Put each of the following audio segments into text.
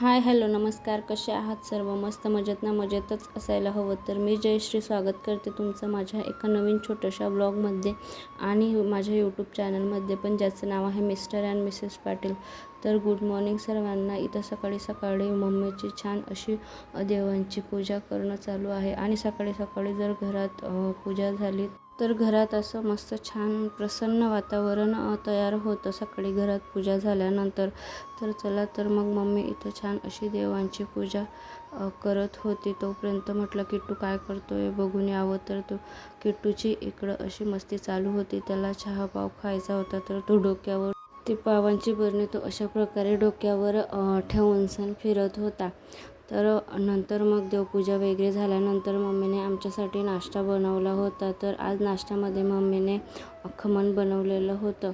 Hi hello नमस्कार. कसे आहात सर्व? मस्त मजेत ना मजेतच असायला हवं तर मी जयश्री स्वागत करते तुमचं माझ्या एका नवीन छोट्याशा ब्लॉगमध्ये आणि माझ्या यूट्यूब चॅनलमध्ये. पण ज्याचं नाव आहे मिस्टर अँड मिसेस पाटील. तर गुड मॉर्निंग सर्वांना. इथं सकाळी सकाळी मम्मीची छान अशी देवांची पूजा करणं चालू आहे. आणि सकाळी सकाळी जर घरात पूजा झाली तर घरात असं मस्त छान प्रसन्न वातावरण तयार होतं. सकाळी घरात पूजा झाल्यानंतर तर चला तर मग मम्मी इथं छान अशी देवांची पूजा करत होती. तोपर्यंत म्हटलं किट्टू काय करतो आहे बघून यावं. तर तो किट्टूची इकडं अशी मस्ती चालू होती. त्याला चहा पाव खायचा होता तर तो डोक्यावर ती पावांची बरणी तो अशा प्रकारे डोक्यावर ठेवून सण फिरत होता. तर नंतर मग देवपूजा वगैरे झाल्यानंतर मम्मीने आमच्यासाठी नाश्ता बनवला होता. तर आज नाश्त्यामध्ये मम्मीने खमण बनवलेलं होतं.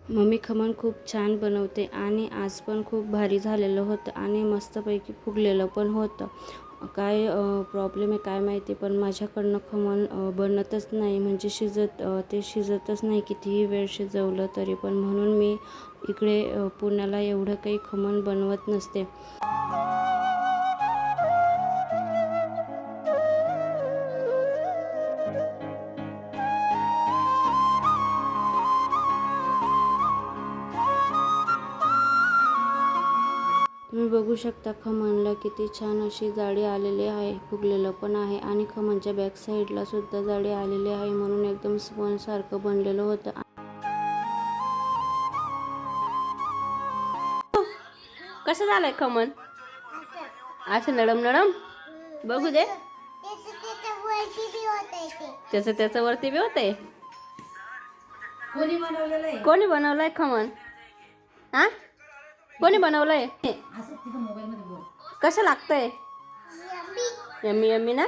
मम्मी खमण खूप छान बनवते आणि आज पण खूप भारी झालेलं होतं आणि मस्तपैकी फुगलेलं पण होतं. काय प्रॉब्लेम आहे काय माहिती पण माझ्याकडनं खमण बनतच नाही. म्हणजे शिजत ते शिजतच नाही. कितीही वेळ शिजवलं तरी पण. म्हणून मी इकडे पुण्याला एवढं काही खमण बनवत नसते. बघू शकता खमणला किती छान अशी जाळी आलेली आहे फुगलेलं पण आहे आणि खमणच्या बॅक साईडला सुद्धा जाळी आलेली आहे म्हणून एकदम स्पॉन सारखं बनलेलं होतं. कसं झालंय खमण? असं नडम नडम बघू दे. त्याचं त्याचं वरती बी बनवलेलं आहे? कोणी बनवलंय खमण? हा कोणी बनवलंय? कसं लागतंय? यम्मी यम्मी ना?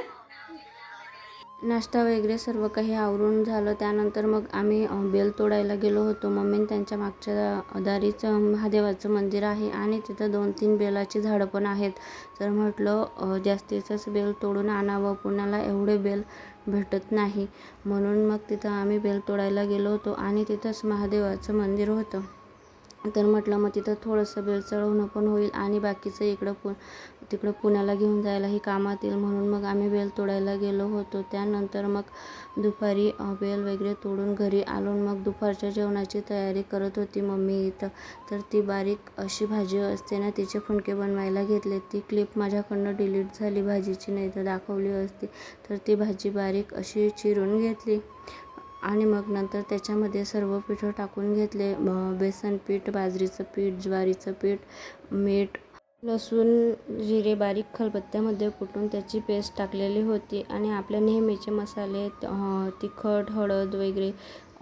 नाश्ता वगैरे सर्व काही आवरून झालं. त्यानंतर मग आम्ही बेल तोडायला गेलो होतो. मम्मीने त्यांच्या मागच्या दारीचं महादेवाचं मंदिर आहे आणि तिथं दोन तीन बेलाची झाडं पण आहेत. तर म्हटलं जास्तीचंच बेल तोडून आणावं. पुण्याला एवढे बेल भेटत नाही. म्हणून मग तिथं आम्ही बेल तोडायला गेलो होतो आणि तिथंच महादेवाचं मंदिर होतं. तर म्हटलं मग तिथं थोडंसं बेल चढवणं पण होईल आणि बाकीचं इकडं पु तिकडं पुण्याला घेऊन जायला हे कामात येईल. म्हणून मग आम्ही बेल तोडायला गेलो होतो. त्यानंतर मग दुपारी बेल वगैरे तोडून घरी आलो मग दुपारच्या जेवणाची तयारी करत होती मम्मी इथं. तर ती बारीक अशी भाजी असते ना तिचे फुणके बनवायला घेतले. ती क्लिप माझ्याकडनं डिलीट झाली भाजीची नाही तर दाखवली असती. तर ती भाजी बारीक अशी चिरून घेतली. आणि मग नंतर त्याच्यामध्ये सर्व पिठं टाकून घेतले. बेसन पीठ बाजरीचं पीठ ज्वारीचं पीठ मीठ लसूण जिरे बारीक खलबत्त्यामध्ये कुटून त्याची पेस्ट टाकलेली होती. आणि आपल्या नेहमीचे मसाले तिखट हळद वगैरे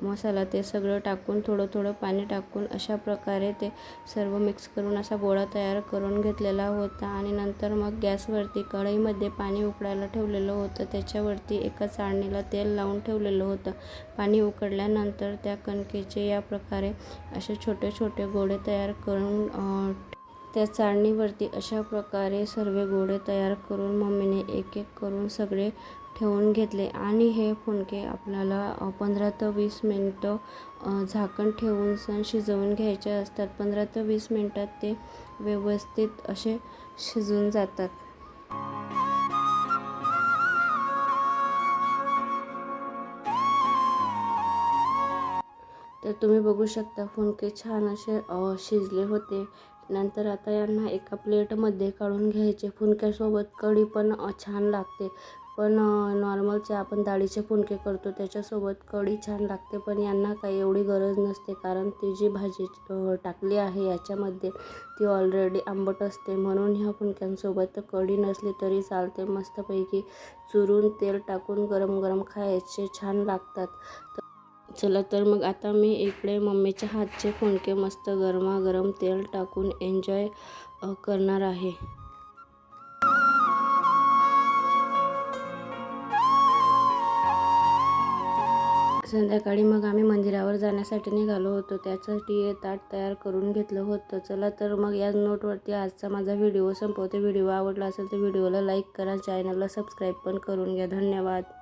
मसाला ते सगळं टाकून थोडं थोडं पाणी टाकून अशा प्रकारे ते सर्व मिक्स करून असा गोळा तयार करून घेतलेला होता. आणि नंतर मग गॅसवरती कढईमध्ये पाणी उकळायला ठेवलेलं होतं. त्याच्यावरती एका चाळणीला तेल लावून ठेवलेलं होतं. पाणी उकळल्यानंतर त्या कणकेचे या प्रकारे असे छोटे छोटे गोळे तयार करून त्या चाळणीवरती अशा प्रकारे सर्व गोळे तयार करून मम्मीने एक एक करून सगळे ठेवून घेतले. आणि हे फुणके आपल्याला पंधरा ते वीस मिनटं झाकण ठेवून सण शिजवून घ्यायचे असतात. पंधरा ते वीस मिनटात ते व्यवस्थित असे शिजून जातात. तर तुम्ही बघू शकता फुणके छान असे शिजले होते. नंतर आता यांना एका प्लेटमध्ये काढून घ्यायचे. फुणक्यासोबत कढी पण छान लागते. पण नॉर्मलचे आपण डाळीचे फुणके करतो त्याच्यासोबत कढी छान लागते पण यांना काही एवढी गरज नसते कारण ती जी भाजी टाकली आहे याच्यामध्ये ती ऑलरेडी आंबट असते. म्हणून ह्या फुणक्यांसोबत कढी नसली तरी चालते मस्तपैकी चुरून तेल टाकून गरम गरम खायचे छान लागतात. चला तर मग आता मी इकडे मम्मीच्या हातचे फुणके मस्त गरमागरम तेल टाकून एन्जॉय करणार आहे. संध्याकाळी मग आम्ही मंदिरावर जाण्यासाठी निघालो होतो. त्यासाठी हे ताट तयार करून घेतलं होतं. चला तर मग या नोटवरती आजचा माझा व्हिडिओ संपवते. व्हिडिओ आवडला असेल तर व्हिडिओला लाईक करा. चॅनलला सबस्क्राईब पण करून घ्या. धन्यवाद.